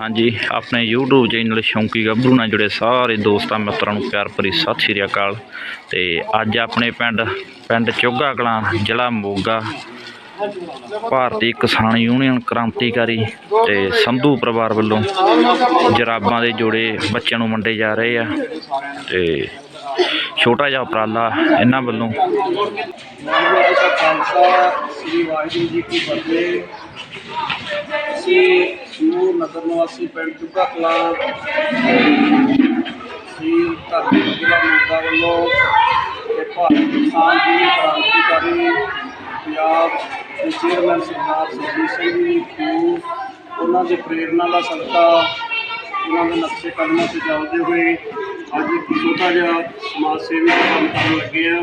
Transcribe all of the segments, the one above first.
ਹਾਂਜੀ, ਆਪਣੇ YouTube channel ਸ਼ੌਂਕੀ ਗੱਭਰੂ ਨਾਲ ਜੁੜੇ ਸਾਰੇ ਦੋਸਤਾਂ ਮਿੱਤਰਾਂ ਨੂੰ ਪਿਆਰ ਭਰੀ ਸਤਿ ਸ਼੍ਰੀ ਅਕਾਲ। ਤੇ ਅੱਜ ਆਪਣੇ ਪਿੰਡ ਪਿੰਡ ਚੋਗਾ ਕਲਾਂ, ਜ਼ਿਲ੍ਹਾ ਮੋਗਾ, ਭਾਰਤੀ ਕਿਸਾਨ ਯੂਨੀਅਨ ਕ੍ਰਾਂਤੀਕਾਰੀ ਤੇ ਸੰਧੂ ਪਰਿਵਾਰ ਵੱਲੋਂ ਜਰਾਬਾਂ ਦੇ ਜੋੜੇ ਬੱਚਿਆਂ ਨੂੰ ਵੰਡੇ ਜਾ ਰਹੇ ਆ। ਤੇ ਛੋਟਾ ਜਿਹਾ ਉਪਰਾਲਾ ਇਹਨਾਂ ਵੱਲੋਂ। ਸ੍ਰੀ ਵਾਹਿਗੁਰੂ ਜੀ ਕੀ ਫਤਿਹ। ਅਸੀਂ ਸਮੂਹ ਨਗਰ ਨਿਵਾਸੀ ਪਿੰਡ ਚੁੱਕਾ ਕਲਾਂ ਸ੍ਰੀ ਧਰਤੀ ਜ਼ਿਲ੍ਹਾ ਮੋਗਾ ਵੱਲੋਂ ਤੇ ਭਾਰਤ ਕਿਸਾਨ ਦੀ ਕ੍ਰਾਂਤੀਕਾਰੀ ਪੰਜਾਬ ਦੇ ਚੇਅਰਮੈਨ ਸਰਦਾਰ ਸੁਖਬੀਰ ਸਿੰਘ ਜੀ ਨੂੰ ਉਹਨਾਂ ਦੀ ਪ੍ਰੇਰਣਾ ਦਾ ਸਦਕਾ ਉਹਨਾਂ ਦੇ ਨਕਸ਼ੇ ਕਦਮਾਂ ਤੇ ਚੱਲਦੇ ਹੋਏ ਅੱਜ ਇੱਕ ਛੋਟਾ ਜਿਹਾ ਸਮਾਜ ਸੇਵੀ ਦਾ ਕੰਮ ਕਰਨ ਲੱਗੇ ਆ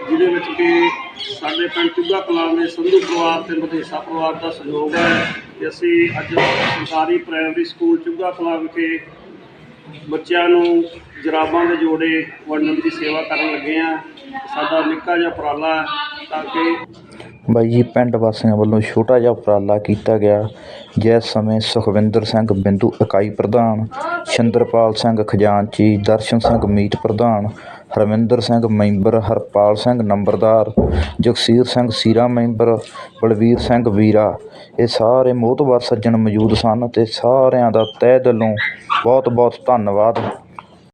ਜਿਹਦੇ ਵਿੱਚ ਕਿ ਸਾਡੇ ਪਿੰਡ ਚੁੱਗਾ ਕਲਾਂ ਦੇ ਸੰਧੂ ਪਰਿਵਾਰ ਤੇ ਮਧੇਸਾ ਪਰਿਵਾਰ ਦਾ ਸਹਿਯੋਗ ਹੈ ਕਿ ਅਸੀਂ ਅੱਜ ਸਰਕਾਰੀ ਪ੍ਰਾਇਮਰੀ ਸਕੂਲ ਚੁੱਗਾ ਕਲਾਂ ਵਿਖੇ ਬੱਚਿਆਂ ਨੂੰ ਜਰਾਬਾਂ ਦੇ ਜੋੜੇ ਵੰਡਣ ਦੀ ਸੇਵਾ ਕਰਨ ਲੱਗੇ ਆ ਸਾਡਾ ਨਿੱਕਾ ਜਿਹਾ ਉਪਰਾਲਾ ਹੈ ਤਾਂ ਕਿ ਬਾਈ ਜੀ, ਪਿੰਡ ਵਾਸੀਆਂ ਵੱਲੋਂ ਛੋਟਾ ਜਿਹਾ ਉਪਰਾਲਾ ਕੀਤਾ ਗਿਆ। ਜਿਸ ਸਮੇਂ ਸੁਖਵਿੰਦਰ ਸਿੰਘ ਬਿੰਦੂ ਇਕਾਈ ਪ੍ਰਧਾਨ ਛਿੰਦਰਪਾਲ ਸਿੰਘ ਖਜ਼ਾਨਚੀ, ਦਰਸ਼ਨ ਸਿੰਘ ਮੀਤ ਪ੍ਰਧਾਨ ਹਰਮਿੰਦਰ ਸਿੰਘ ਮੈਂਬਰ, ਹਰਪਾਲ ਸਿੰਘ ਨੰਬਰਦਾਰ, ਜਗਸੀਰ ਸਿੰਘ ਸੀਰਾ ਮੈਂਬਰ, ਬਲਵੀਰ ਸਿੰਘ ਵੀਰਾ। ਇਹ ਸਾਰੇ ਮੋਹਤਵਰ ਸੱਜਣ ਮੌਜੂਦ ਸਨ ਅਤੇ ਸਾਰਿਆਂ ਦਾ ਤਹਿ ਦਿਲੋਂ ਬਹੁਤ ਬਹੁਤ ਧੰਨਵਾਦ।